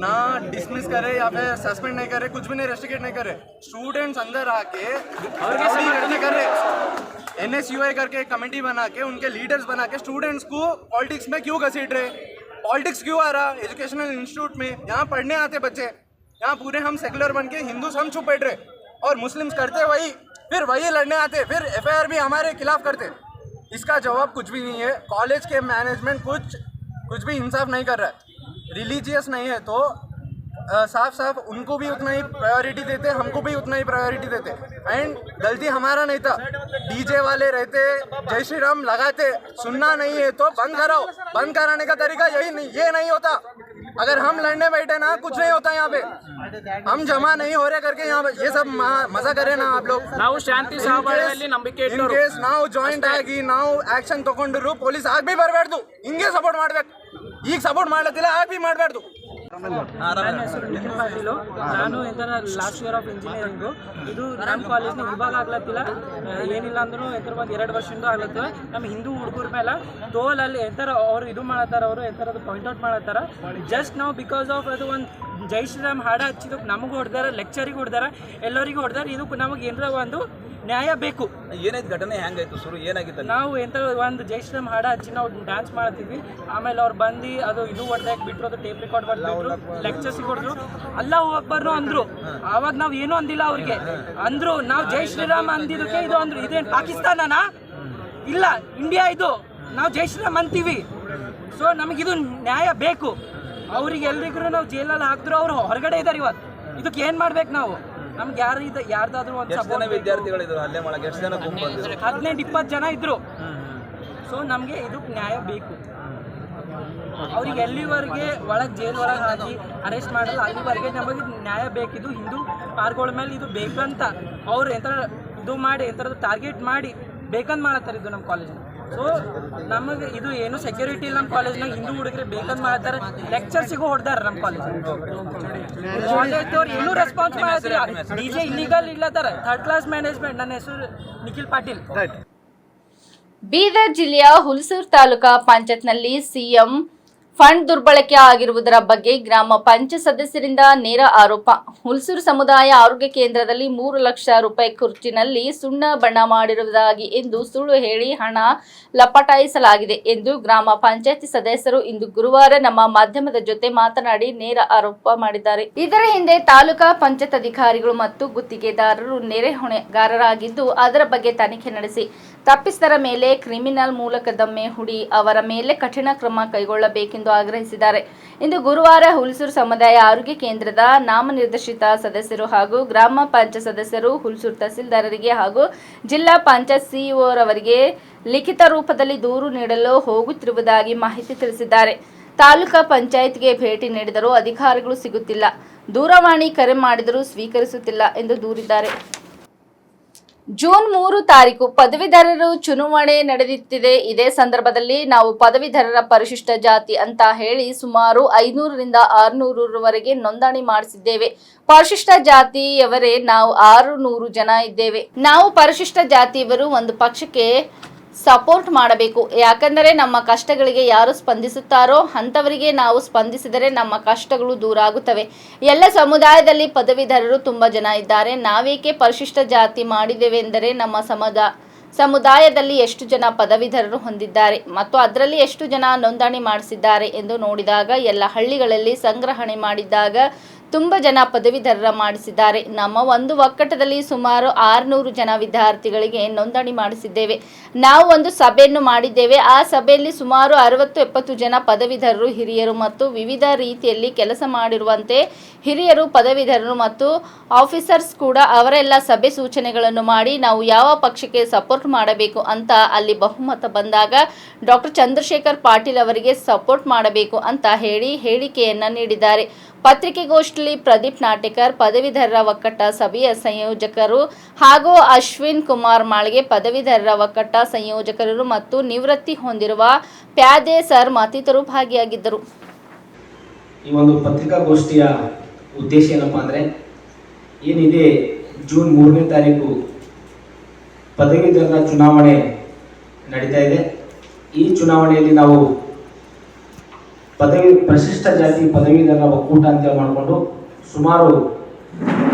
ना डिसमिस करे या फिर सस्पेंड नहीं करे कुछ भी नहीं रेस्टिकेट नहीं करे। स्टूडेंट्स अंदर आके करने कर। रहे एनएसयूआई करके कमेटी बना के उनके लीडर्स बना के स्टूडेंट्स को पॉलिटिक्स में क्यों घसीट रहे? पॉलिटिक्स क्यों आ रहा? एजुकेशनल इंस्टीट्यूट में। यहाँ पढ़ने आते बच्चे। यहाँ पूरे हम सेकुलर बन के हिंदू हम चुप बैठ रहे। और मुस्लिम्स करते वही फिर वही लड़ने आते फिर एफआईआर भी हमारे खिलाफ करते। इसका जवाब कुछ भी नहीं है। कॉलेज के मैनेजमेंट कुछ कुछ भी इंसाफ नहीं कर रहा है। रिलीजियस नहीं है तो अ, साफ साफ उनको भी उतना ही प्रायोरिटी देते हमको भी उतना ही प्रायोरिटी देते एंड गलती हमारा नहीं था डीजे वाले रहते जय श्री राम लगाते सुनना नहीं है तो बंद कराओ बंद कराने का तरीका यही नहीं ये नहीं होता अगर हम लड़ने बैठे ना कुछ नहीं होता यहाँ पे हम जमा नहीं हो रहे करके यहाँ पे ये सब मा- मजा करे ना आप लोग
ನಾವು ಶಾಂತಿ ಸಹಬಾಳ್ವೆಯಲ್ಲಿ ನಂಬಿಕೆ
ಇನ್
ಇಟ್ಟವರು
ಕೇಸ್ ನಾವು ಜಾಯಿಂಟ್ ಆಗಿ ನಾವು ಆಕ್ಷನ್ ತಗೊಂಡಿರು ಪೊಲೀಸ್ ಆಗ ಬಿ ಬರಬಾರ್ದು ಹಿಂಗೆ ಸಪೋರ್ಟ್ ಮಾಡ್ಬೇಕು ಈಗ ಸಪೋರ್ಟ್ ಮಾಡ್ಲತ್ತಿಲ್ಲ ಬಿ ಮಾಡಬಾರ್ದು.
ನಾನು ಎಂತರ ಲಾಸ್ಟ್ ಇಯರ್ ಆಫ್ ಇಂಜಿನಿಯರಿಂಗು ಇದು ನಮ್ಮ ಕಾಲೇಜ್ನ ಇವಾಗ ಆಗ್ಲತ್ತಿಲ್ಲ. ಏನಿಲ್ಲ ಅಂದ್ರೂ ಎಂತರ ಒಂದು ಎರಡು ವರ್ಷದಿಂದ ಆಗ್ಲತ್ತದ ನಮ್ಮ ಹಿಂದೂ ಹುಡುಗರ ಮೇಲೆ ತೋಲ್ ಅಲ್ಲಿ ಎಂತರ ಅವ್ರು ಇದು ಮಾಡತ್ತಾರ, ಅವರು ಎಂಥರದ್ದು ಪಾಯಿಂಟ್ ಔಟ್ ಮಾಡತ್ತಾರ. ಜಸ್ಟ್ ನಾವು ಬಿಕಾಸ್ ಆಫ್ ಅದು ಒಂದು ಜೈ ಶ್ರೀರಾಮ್ ಹಾಡ ಹಚ್ಚಿದಕ್ಕೆ ನಮಗೆ ಹೊಡೆದಾರ ಲೆಕ್ಚರಿಗೆ ಹೊಡೆದಾರ, ಎಲ್ಲರಿಗೂ ಹೊಡೆದಾರ. ಇದಕ್ಕೆ ನಮಗೆ ಏನರ ಒಂದು ನ್ಯಾಯ ಬೇಕು.
ಏನಾಯ್ತು ಘಟನೆ ಹೆಂಗಾಯ್ತು ಶುರು? ಏನಾಗಿತ್ತು
ನಾವು ಎಂತ ಒಂದು ಜೈ ಶ್ರೀರಾಮ್ ಹಾಡ ಹಚ್ಚಿ ನಾವು ಡ್ಯಾನ್ಸ್ ಮಾಡ್ತಿದ್ವಿ ಆಮೇಲೆ ಅವ್ರು ಬಂದು ಅದು ಇದು ಹೊಡೆದಾಕ್ ಬಿಟ್ರು ಅದು ಟೇಪ್ ರೆಕಾರ್ಡ್ ಬರ್ಬಿಟ್ರು ಲೆಕ್ಚರ್ಸ್ ಕೊಡಿದ್ರು ಅಲ್ಲ ಹೋಗ್ಬಾರ್ನು ಅಂದ್ರು. ಆವಾಗ ನಾವು ಏನೂ ಅಂದಿಲ್ಲ ಅವ್ರಿಗೆ. ಅಂದ್ರು ನಾವು ಜೈ ಶ್ರೀರಾಮ್ ಅಂದಿದ್ದಕ್ಕೆ ಇದು ಅಂದ್ರು. ಇದೇನು ಪಾಕಿಸ್ತಾನನಾ? ಇಲ್ಲ ಇಂಡಿಯಾ ಇದು. ನಾವು ಜೈ ಶ್ರೀರಾಮ್ ಅಂತೀವಿ. ಸೊ ನಮಗಿದು ನ್ಯಾಯ ಬೇಕು. ಅವ್ರಿಗೆ ಎಲ್ರಿಗೂ ನಾವು ಜೈಲಲ್ಲಿ ಹಾಕಿದ್ರು ಅವರು ಹೊರಗಡೆ ಇದ್ದಾರೆ ಇವತ್ತು. ಇದಕ್ಕೆ ಏನು ಮಾಡ್ಬೇಕು ನಾವು? ನಮ್ಗೆ ಯಾರು ಇದು ಯಾರ್ದಾದ್ರೂ ಒಂದು
ಎಷ್ಟು ಜನ ವಿದ್ಯಾರ್ಥಿಗಳಿದ್ರು ಹಲ್ಲೆ ಮಾಡಕ್ಕೆ ಎಷ್ಟು ಜನ ಗುಂಪು ಬಂದಿದ್ರು?
ಇಪ್ಪತ್ತು ಜನ ಇದ್ರು. ಸೊ ನಮಗೆ ಇದು ನ್ಯಾಯ ಬೇಕು. ಅವ್ರಿಗೆ ಎಲ್ಲಿವರೆಗೆ ಒಳಗೆ ಜೈಲ್ ಒಳಗೆ ಹಾಕಿ ಅರೆಸ್ಟ್ ಮಾಡಲ್ಲ ಅಲ್ಲಿವರೆಗೆ ನಮಗೆ ನ್ಯಾಯ ಬೇಕಿದು ಹಿಂದೂ ಪಾರ್ಗಳ ಮೇಲೆ ಇದು ಬೇಕಂತ ಅವ್ರು ಎಂತ ಇದು ಮಾಡಿ ಎಂಥದ್ದು ಟಾರ್ಗೆಟ್ ಮಾಡಿ ಬೇಕಂತ ಮಾಡತ್ತಾರೆ ಇದು ನಮ್ಮ ಕಾಲೇಜ್ ಸೊ ನಮಗೆ ಇದು ಏನು ಸೆಕ್ಯೂರಿಟಿ ಇಲ್ಲ ನಮ್ಮ ಕಾಲೇಜ್ನಾಗ ಹಿಂದೂ ಹುಡುಗರು ಬೇಕಂತ ಮಾಡ್ತಾರೆ. ಲೆಕ್ಚರ್ಸಿಗೂ ಹೊಡೆದಾರ ನಮ್ಮ ಕಾಲೇಜ್ ಅವ್ರು ಏನೂ ರೆಸ್ಪಾನ್ಸ್ ಮಾಡಿದ್ರಿ ಡಿ ಜೆ ಇಲ್ಲಿಗಲ್ ಇಲ್ಲತ್ತಾರ ಥರ್ಡ್ ಕ್ಲಾಸ್ ಮ್ಯಾನೇಜ್ಮೆಂಟ್ ನನ್ನ ಹೆಸರು ನಿಖಿಲ್ ಪಾಟೀಲ್.
ಬೀದರ್ ಜಿಲ್ಲೆಯ ಹುಲ್ಸೂರ್ ತಾಲೂಕಾ ಪಂಚಾಯತ್ನಲ್ಲಿ ಸಿಎಂ ಫಂಡ್ ದುರ್ಬಳಕೆ ಆಗಿರುವುದರ ಬಗ್ಗೆ ಗ್ರಾಮ ಪಂಚಾಯತ್ ಸದಸ್ಯರಿಂದ ನೇರ ಆರೋಪ. ಹುಲ್ಸೂರು ಸಮುದಾಯ ಆರೋಗ್ಯ ಕೇಂದ್ರದಲ್ಲಿ ಮೂರು ಲಕ್ಷ ರೂಪಾಯಿ ಖರ್ಚಿನಲ್ಲಿ ಸುಣ್ಣ ಬಣ್ಣ ಮಾಡಿರುವುದಾಗಿ ಎಂದು ಸುಳ್ಳು ಹೇಳಿ ಹಣ ಲಪಟಾಯಿಸಲಾಗಿದೆ ಎಂದು ಗ್ರಾಮ ಪಂಚಾಯತ್ ಸದಸ್ಯರು ಇಂದು ಗುರುವಾರ ನಮ್ಮ ಮಾಧ್ಯಮದ ಜೊತೆ ಮಾತನಾಡಿ ನೇರ ಆರೋಪ ಮಾಡಿದ್ದಾರೆ. ಇದರ ಹಿಂದೆ ತಾಲೂಕಾ ಪಂಚಾಯತ್ ಅಧಿಕಾರಿಗಳು ಮತ್ತು ಗುತ್ತಿಗೆದಾರರು ನೆರೆ ಹೊಣೆಗಾರರಾಗಿದ್ದು ಅದರ ಬಗ್ಗೆ ತನಿಖೆ ನಡೆಸಿ. ತಪ್ಪಿಸ್ತರ ಮೇಲೆ ಕ್ರಿಮಿನಲ್ ಮೂಲಕ ದಮ್ಮೆ ಹುಡಿ ಅವರ ಮೇಲೆ ಕಠಿಣ ಕ್ರಮ ಕೈಗೊಳ್ಳಬೇಕೆಂದು ಆಗ್ರಹಿಸಿದ್ದಾರೆ. ಇಂದು ಗುರುವಾರ ಹುಲ್ಸೂರು ಸಮುದಾಯ ಆರೋಗ್ಯ ಕೇಂದ್ರದ ನಾಮನಿರ್ದೇಶಿತ ಸದಸ್ಯರು ಹಾಗೂ ಗ್ರಾಮ ಪಂಚಾಯತ್ ಸದಸ್ಯರು ಹುಲ್ಸೂರು ತಹಸೀಲ್ದಾರರಿಗೆ ಹಾಗೂ ಜಿಲ್ಲಾ ಪಂಚಾಯತ್ ಸಿಇಒರವರಿಗೆ ಲಿಖಿತ ರೂಪದಲ್ಲಿ ದೂರು ನೀಡಲು ಹೋಗುತ್ತಿರುವುದಾಗಿ ಮಾಹಿತಿ ತಿಳಿಸಿದ್ದಾರೆ. ತಾಲೂಕಾ ಪಂಚಾಯತ್ಗೆ ಭೇಟಿ ನೀಡಿದರೂ ಅಧಿಕಾರಿಗಳು ಸಿಗುತ್ತಿಲ್ಲ. ದೂರವಾಣಿ ಕರೆ ಮಾಡಿದರೂ ಸ್ವೀಕರಿಸುತ್ತಿಲ್ಲ ಎಂದು ದೂರಿದ್ದಾರೆ. ಜೂನ್ ಮೂರು ತಾರೀಕು ಪದವೀಧರರು ಚುನಾವಣೆ ನಡೆದಿತ್ತಿದೆ. ಇದೇ ಸಂದರ್ಭದಲ್ಲಿ ನಾವು ಪದವೀಧರರ ಪರಿಶಿಷ್ಟ ಜಾತಿ ಅಂತ ಹೇಳಿ ಸುಮಾರು ಐನೂರರಿಂದ ಆರುನೂರವರೆಗೆ ನೋಂದಣಿ ಮಾಡಿಸಿದ್ದೇವೆ. ಪರಿಶಿಷ್ಟ ಜಾತಿಯವರೇ ನಾವು ಆರು ನೂರು ಜನ ಇದ್ದೇವೆ. ನಾವು ಪರಿಶಿಷ್ಟ ಜಾತಿಯವರು ಒಂದು ಪಕ್ಷಕ್ಕೆ ಸಪೋರ್ಟ್ ಮಾಡಬೇಕು. ಯಾಕಂದರೆ ನಮ್ಮ ಕಷ್ಟಗಳಿಗೆ ಯಾರು ಸ್ಪಂದಿಸುತ್ತಾರೋ ಅಂಥವರಿಗೆ ನಾವು ಸ್ಪಂದಿಸಿದರೆ ನಮ್ಮ ಕಷ್ಟಗಳು ದೂರ ಆಗುತ್ತವೆ ಎಲ್ಲ ಸಮುದಾಯದಲ್ಲಿ ಪದವೀಧರರು ತುಂಬ ಜನ ಇದ್ದಾರೆ. ನಾವೇಕೆ ಪರಿಶಿಷ್ಟ ಜಾತಿ ಮಾಡಿದ್ದೇವೆ ಎಂದರೆ ನಮ್ಮ ಸಮುದಾಯ ಸಮುದಾಯದಲ್ಲಿ ಎಷ್ಟು ಜನ ಪದವೀಧರರು ಹೊಂದಿದ್ದಾರೆ ಮತ್ತು ಅದರಲ್ಲಿ ಎಷ್ಟು ಜನ ನೋಂದಣಿ ಮಾಡಿಸಿದ್ದಾರೆ ಎಂದು ನೋಡಿದಾಗ, ಎಲ್ಲ ಹಳ್ಳಿಗಳಲ್ಲಿ ಸಂಗ್ರಹಣೆ ಮಾಡಿದ್ದಾಗ ತುಂಬ ಜನ ಪದವೀಧರರ ಮಾಡಿಸಿದ್ದಾರೆ. ನಮ್ಮ ಒಂದು ಒಕ್ಕಟದಲ್ಲಿ ಸುಮಾರು ಆರುನೂರು ಜನ ವಿದ್ಯಾರ್ಥಿಗಳಿಗೆ ನೋಂದಣಿ ಮಾಡಿಸಿದ್ದೇವೆ. ನಾವು ಒಂದು ಸಭೆಯನ್ನು ಮಾಡಿದ್ದೇವೆ. ಆ ಸಭೆಯಲ್ಲಿ ಸುಮಾರು ಅರವತ್ತು ಎಪ್ಪತ್ತು ಜನ ಪದವೀಧರರು, ಹಿರಿಯರು ಮತ್ತು ವಿವಿಧ ರೀತಿಯಲ್ಲಿ ಕೆಲಸ ಮಾಡಿರುವಂತೆ ಹಿರಿಯರು, ಪದವೀಧರರು ಮತ್ತು ಆಫೀಸರ್ಸ್ ಕೂಡ ಅವರೆಲ್ಲ ಸಭೆ ಸೂಚನೆಗಳನ್ನು ಮಾಡಿ ನಾವು ಯಾವ ಪಕ್ಷಕ್ಕೆ ಸಪೋರ್ಟ್ ಮಾಡಬೇಕು ಅಂತ ಅಲ್ಲಿ ಬಹುಮತ ಬಂದಾಗ ಡಾಕ್ಟರ್ ಚಂದ್ರಶೇಖರ್ ಪಾಟೀಲ್ ಅವರಿಗೆ ಸಪೋರ್ಟ್ ಮಾಡಬೇಕು ಅಂತ ಹೇಳಿ ಹೇಳಿಕೆಯನ್ನು ನೀಡಿದ್ದಾರೆ. ಪತ್ರಿಕೆಗೋಷ್ಠಿಯಲ್ಲಿ ಪ್ರದೀಪ್ ನಾಟೇಕರ್, ಪದವೀಧರರ ಒಕ್ಕಟ್ಟ ಸಭೆಯ ಸಂಯೋಜಕರು ಹಾಗೂ ಅಶ್ವಿನ್ ಕುಮಾರ್ ಮಾಳ್ಗೆ ಪದವೀಧರರ ಒಕ್ಕಟ್ಟ ಸಂಯೋಜಕರು ಮತ್ತು ನಿವೃತ್ತಿ ಹೊಂದಿರುವ ಪ್ಯಾದೆ ಸರ್ ಮತ್ತಿತರು ಭಾಗಿಯಾಗಿದ್ದರು.
ಈ ಒಂದು ಪತ್ರಿಕಾಗೋಷ್ಠಿಯ ಉದ್ದೇಶ ಏನಪ್ಪ ಅಂದರೆ, ಏನಿದೆ ಜೂನ್ ಮೂರನೇ ತಾರೀಕು ಪದವೀಧರರ ಚುನಾವಣೆ ನಡೀತಾ ಇದೆ. ಈ ಚುನಾವಣೆಯಲ್ಲಿ ನಾವು ಪದವಿ, ಪ್ರಶಿಷ್ಟ ಜಾತಿ ಪದವೀಧರರ ಒಕ್ಕೂಟ ಅಂತೇಳಿ ಮಾಡಿಕೊಂಡು ಸುಮಾರು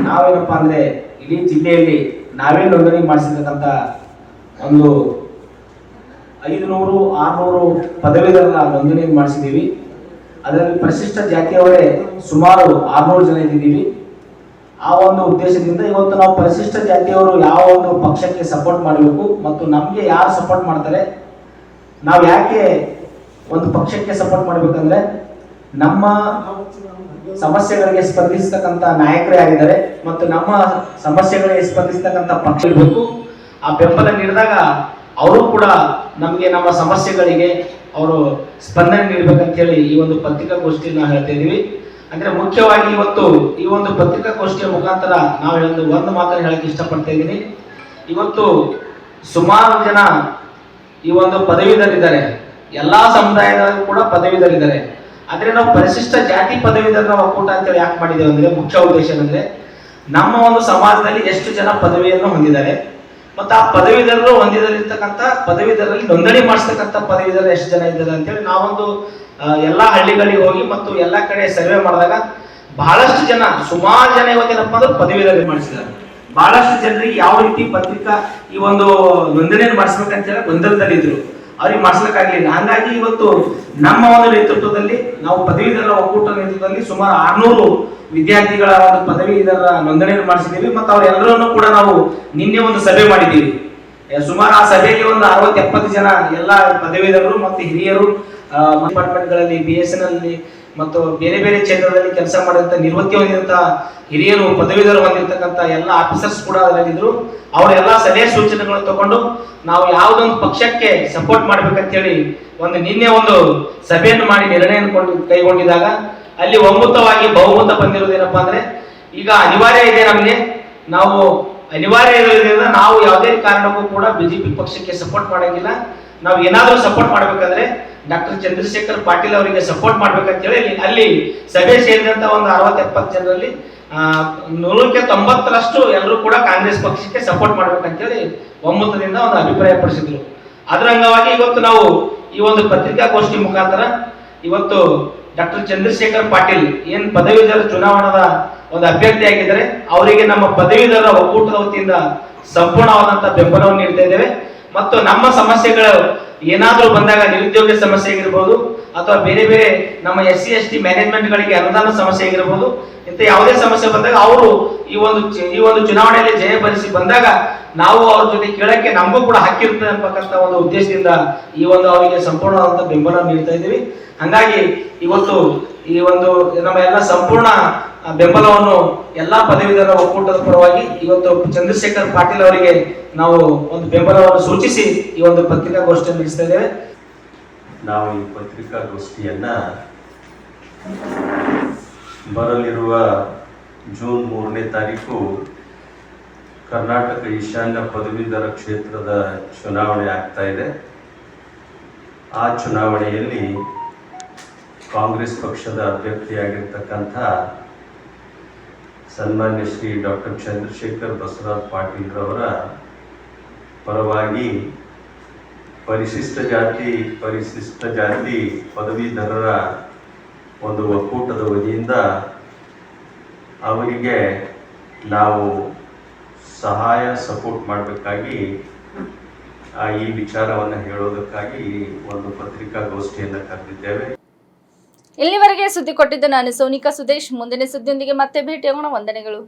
ನಾವೇನಪ್ಪ ಅಂದರೆ ಇಡೀ ಜಿಲ್ಲೆಯಲ್ಲಿ ನಾವೇ ನೋಂದಣಿ ಮಾಡಿಸಿರ್ತಕ್ಕಂಥ ಒಂದು ಐದುನೂರು, ಆರುನೂರು ಪದವೀಧರರ ನೋಂದಣಿ ಮಾಡಿಸಿದ್ದೀವಿ. ಅದರಲ್ಲಿ ಪ್ರಶಿಷ್ಟ ಜಾತಿಯವರೇ ಸುಮಾರು ಆರುನೂರು ಜನ ಇದ್ದೀವಿ ಆ ಒಂದು ಉದ್ದೇಶದಿಂದ ಇವತ್ತು ನಾವು ಪರಿಶಿಷ್ಟ ಜಾತಿಯವರು ಯಾವ ಒಂದು ಪಕ್ಷಕ್ಕೆ ಸಪೋರ್ಟ್ ಮಾಡಬೇಕು ಮತ್ತು ನಮಗೆ ಯಾರು ಸಪೋರ್ಟ್ ಮಾಡ್ತಾರೆ, ನಾವು ಯಾಕೆ ಒಂದು ಪಕ್ಷಕ್ಕೆ ಸಪೋರ್ಟ್ ಮಾಡಬೇಕಂದ್ರೆ ನಮ್ಮ ಸಮಸ್ಯೆಗಳಿಗೆ ಸ್ಪಂದಿಸ್ತಕ್ಕಂಥ ನಾಯಕರೇ ಆಗಿದ್ದಾರೆ ಮತ್ತು ನಮ್ಮ ಸಮಸ್ಯೆಗಳಿಗೆ ಸ್ಪಂದಿಸ್ತಕ್ಕಂಥ ಪಕ್ಷ ಇರಬೇಕು. ಆ ಬೆಂಬಲ ನೀಡಿದಾಗ ಅವರು ಕೂಡ ನಮಗೆ ನಮ್ಮ ಸಮಸ್ಯೆಗಳಿಗೆ ಅವರು ಸ್ಪಂದನೆ ನೀಡಬೇಕಂತ ಹೇಳಿ ಈ ಒಂದು ಪತ್ರಿಕಾಗೋಷ್ಠಿಯಲ್ಲಿ ನಾವು ಹೇಳ್ತಾ ಇದೀವಿ ಅಂದ್ರೆ ಮುಖ್ಯವಾಗಿ ಇವತ್ತು ಈ ಒಂದು ಪತ್ರಿಕಾಗೋಷ್ಠಿಯ ಮುಖಾಂತರ ನಾವು ಒಂದು ಒಂದು ಮಾತನ್ನು ಹೇಳಕ್ಕೆ ಇಷ್ಟಪಡ್ತಾ ಇದ್ದೀನಿ. ಇವತ್ತು ಸುಮಾರು ಜನ ಈ ಒಂದು ಪದವೀಧರಿದ್ದಾರೆ. ಎಲ್ಲಾ ಸಮುದಾಯದಲ್ಲೂ ಕೂಡ ಪದವೀಧರಿದ್ದಾರೆ. ಆದ್ರೆ ನಾವು ಪರಿಶಿಷ್ಟ ಜಾತಿ ಪದವೀಧರರ ಒಕ್ಕೂಟ ಅಂತೇಳಿ ಯಾಕೆ ಮಾಡಿದ್ದೇವೆ ಅಂದ್ರೆ ಮುಖ್ಯ ಉದ್ದೇಶ ಏನಂದ್ರೆ ನಮ್ಮ ಒಂದು ಸಮಾಜದಲ್ಲಿ ಎಷ್ಟು ಜನ ಪದವಿಯನ್ನು ಹೊಂದಿದ್ದಾರೆ. ಮತ್ತು ಆ ಪದವೀಧರರು ಹೊಂದಿದರಿರ್ತಕ್ಕಂಥ ಪದವೀಧರರಲ್ಲಿ ನೋಂದಣಿ ಮಾಡಿಸ್ತಕ್ಕಂಥ ಪದವೀಧರರು ಎಷ್ಟು ಜನ ಇದ್ದಾರೆ ಅಂತೇಳಿ ನಾವೊಂದು ಎಲ್ಲ ಎಲ್ಲಾ ಹಳ್ಳಿಗಳಿಗೆ ಹೋಗಿ ಮತ್ತು ಎಲ್ಲಾ ಕಡೆ ಸರ್ವೆ ಮಾಡಿದಾಗ ಬಹಳಷ್ಟು ಜನ, ಸುಮಾರು ಜನ ಇವತ್ತೇನಪ್ಪ ಅಂದ್ರೆ ಪದವೀಧರ ಮಾಡಿಸಿದ್ದಾರೆ. ಬಹಳಷ್ಟು ಜನರಿಗೆ ಯಾವ ರೀತಿ ಪತ್ರಿಕಾ ಈ ಒಂದು ನೋಂದಣಿಯನ್ನು ಮಾಡಿಸ್ಬೇಕಂತ ಹೇಳಿ ಗೊಂದಲದಲ್ಲಿದ್ರು. ಅವ್ರಿಗೆ ಮಾಡಿಸ್ಲಿಕ್ಕಾಗಲಿಲ್ಲ ಹಂಗಾಗಿ ಇವತ್ತು ನಮ್ಮ ಒಂದು ನೇತೃತ್ವದಲ್ಲಿ ನಾವು ಪದವೀಧರ ಒಕ್ಕೂಟ ನೇತೃತ್ವದಲ್ಲಿ ಸುಮಾರು ಆರ್ನೂರು ವಿದ್ಯಾರ್ಥಿಗಳ ಒಂದು ಪದವೀಧರ ನೋಂದಣಿಯನ್ನು ಮಾಡಿಸಿದ್ದೀವಿ ಮತ್ತು ಅವರೆಲ್ಲರನ್ನು ಕೂಡ ನಾವು ನಿನ್ನೆ ಒಂದು ಸಭೆ ಮಾಡಿದ್ದೀವಿ. ಸುಮಾರು ಆ ಸಭೆಯಲ್ಲಿ ಒಂದು ಅರವತ್ತು ಎಪ್ಪತ್ತು ಜನ ಎಲ್ಲ ಪದವೀಧರರು ಮತ್ತು ಹಿರಿಯರು ಡಿಪಾರ್ಟ್ಮೆಂಟ್ಗಳಲ್ಲಿ ಬಿ ಎಸ್ ಎನ್ ಅಲ್ಲಿ ಮತ್ತು ಬೇರೆ ಬೇರೆ ಕ್ಷೇತ್ರದಲ್ಲಿ ಕೆಲಸ ಮಾಡಿದಂಥ ನಿವೃತ್ತಿ ಹೊಂದಿದಂಥ ಹಿರಿಯರು ಪದವೀಧರು ಹೊಂದಿರತಕ್ಕಂಥ ಎಲ್ಲ ಆಫೀಸರ್ಸ್ ಕೂಡ ಅದರಲ್ಲಿದ್ರು. ಅವರೆಲ್ಲ ಸಲಹೆ ಸೂಚನೆಗಳನ್ನು ತಗೊಂಡು ನಾವು ಯಾವುದೊಂದು ಪಕ್ಷಕ್ಕೆ ಸಪೋರ್ಟ್ ಮಾಡ್ಬೇಕಂತೇಳಿ ಒಂದು ನಿನ್ನೆ ಒಂದು ಸಭೆಯನ್ನು ಮಾಡಿ ನಿರ್ಣಯ ಕೈಗೊಂಡಿದಾಗ ಅಲ್ಲಿ ಒಮ್ಮತವಾಗಿ ಬಹುಮತ ಬಂದಿರೋದೇನಪ್ಪ ಅಂದ್ರೆ ಈಗ ಅನಿವಾರ್ಯ ಇದೆ ನಮಗೆ. ನಾವು ಅನಿವಾರ್ಯ ಇರೋದ್ರಿಂದ ನಾವು ಯಾವುದೇ ಕಾರಣಕ್ಕೂ ಕೂಡ ಬಿಜೆಪಿ ಪಕ್ಷಕ್ಕೆ ಸಪೋರ್ಟ್ ಮಾಡಂಗಿಲ್ಲ. ನಾವು ಏನಾದರೂ ಸಪೋರ್ಟ್ ಮಾಡ್ಬೇಕಂದ್ರೆ ಡಾಕ್ಟರ್ ಚಂದ್ರಶೇಖರ್ ಪಾಟೀಲ್ ಅವರಿಗೆ ಸಪೋರ್ಟ್ ಮಾಡ್ಬೇಕಂತ ಹೇಳಿ ಅಲ್ಲಿ ಸಭೆ ಸೇರಿದಂತ ಒಂದು ಅರವತ್ತು ಎಪ್ಪತ್ತು ಜನರಲ್ಲಿ ನೂರಕ್ಕೆ ತೊಂಬತ್ತರಷ್ಟು ಎಲ್ಲರೂ ಕೂಡ ಕಾಂಗ್ರೆಸ್ ಪಕ್ಷಕ್ಕೆ ಸಪೋರ್ಟ್ ಮಾಡ್ಬೇಕಂತೇಳಿ ಒಮ್ಮತದಿಂದ ಒಂದು ಅಭಿಪ್ರಾಯ ಪಡಿಸಿದ್ರು ಅದರ ಅಂಗವಾಗಿ ಇವತ್ತು ನಾವು ಈ ಒಂದು ಪತ್ರಿಕಾಗೋಷ್ಠಿ ಮುಖಾಂತರ ಇವತ್ತು ಡಾಕ್ಟರ್ ಚಂದ್ರಶೇಖರ್ ಪಾಟೀಲ್ ಏನ್ ಪದವೀಧರ ಚುನಾವಣಾದ ಒಂದು ಅಭ್ಯರ್ಥಿ ಆಗಿದ್ದಾರೆ, ಅವರಿಗೆ ನಮ್ಮ ಪದವೀಧರ ಒಕ್ಕೂಟದ ವತಿಯಿಂದ ಸಂಪೂರ್ಣವಾದಂತಹ ಬೆಂಬಲವನ್ನು ನೀಡ್ತಾ ಇದ್ದೇವೆ. ಮತ್ತು ನಮ್ಮ ಸಮಸ್ಯೆಗಳು ಏನಾದರೂ ಬಂದಾಗ ನಿರುದ್ಯೋಗ ಸಮಸ್ಯೆ ಆಗಿರ್ಬೋದು, ಅಥವಾ ಬೇರೆ ಬೇರೆ ನಮ್ಮ ಎಸ್ ಸಿ ಎಸ್ ಟಿ ಮ್ಯಾನೇಜ್ಮೆಂಟ್ಗಳಿಗೆ ಅನುದಾನ ಸಮಸ್ಯೆ ಆಗಿರ್ಬೋದು ಇಂಥ ಯಾವುದೇ ಸಮಸ್ಯೆ ಬಂದಾಗ ಅವರು ಈ ಒಂದು ಈ ಒಂದು ಚುನಾವಣೆಯಲ್ಲಿ ಜಯ ಬರಿಸಿ ಬಂದಾಗ ನಾವು ಅವ್ರ ಜೊತೆ ಕೇಳಕ್ಕೆ ನಮಗೂ ಕೂಡ ಹಕ್ಕಿರ್ತದೆ ಅಂತಕ್ಕಂಥ ಒಂದು ಉದ್ದೇಶದಿಂದ ಈ ಒಂದು ಅವರಿಗೆ ಸಂಪೂರ್ಣವಾದಂಥ ಬೆಂಬಲ ನೀಡ್ತಾ ಇದ್ದೀವಿ. ಹಂಗಾಗಿ ಇವತ್ತು ಈ ಒಂದು ನಮ್ಮ ಎಲ್ಲ ಸಂಪೂರ್ಣ ಬೆಂಬಲವನ್ನು ಎಲ್ಲಾ ಪದವೀಧರ ಒಕ್ಕೂಟದ ಪರವಾಗಿ ಇವತ್ತು ಚಂದ್ರಶೇಖರ್ ಪಾಟೀಲ್ ಅವರಿಗೆ ನಾವು ಒಂದು ಬೆಂಬಲವನ್ನು ಸೂಚಿಸಿ ಈ ಒಂದು ಪತ್ರಿಕಾಗೋಷ್ಠಿಯನ್ನು ನಡೆಸ್ತಾ ಇದ್ದೇವೆ.
ನಾವು ಈ ಪತ್ರಿಕಾಗೋಷ್ಠಿಯನ್ನ ಬರಲಿರುವ ಜೂನ್ ಮೂರನೇ ತಾರೀಕು ಕರ್ನಾಟಕ ಈಶಾನ್ಯ ಪದವೀಧರ ಕ್ಷೇತ್ರದ ಚುನಾವಣೆ ಆಗ್ತಾ ಇದೆ. ಆ ಚುನಾವಣೆಯಲ್ಲಿ ಕಾಂಗ್ರೆಸ್ ಪಕ್ಷದ ಅಭ್ಯರ್ಥಿಯಾಗಿರ್ತಕ್ಕಂಥ ಸನ್ಮಾನ್ಯ ಶ್ರೀ ಡಾಕ್ಟರ್ ಚಂದ್ರಶೇಖರ್ ಬಸವರಾಜ್ ಪಾಟೀಲ್ರವರ ಪರವಾಗಿ ಪರಿಶಿಷ್ಟ ಜಾತಿ ಪರಿಶಿಷ್ಟ ಜಾತಿ ಪದವೀಧರರ ಒಂದು ಒಕ್ಕೂಟದ ವತಿಯಿಂದ ಅವರಿಗೆ ನಾವು ಸಹಾಯ, ಸಪೋರ್ಟ್ ಮಾಡಬೇಕಾಗಿ ಈ ವಿಚಾರವನ್ನು ಹೇಳೋದಕ್ಕಾಗಿ ಒಂದು ಪತ್ರಿಕಾಗೋಷ್ಠಿಯನ್ನು ಕರೆದಿದ್ದೇವೆ.
ಇಲ್ಲಿವರೆಗೆ ಸುದ್ದಿ ಕೊಟ್ಟಿದ್ದ ನಾನು ಸೋನಿಕಾ ಸುದೇಶ್. ಮುಂದಿನ ಸುದ್ದಿಯೊಂದಿಗೆ ಮತ್ತೆ ಭೇಟಿಯಾಗೋಣ. ವಂದನೆಗಳು.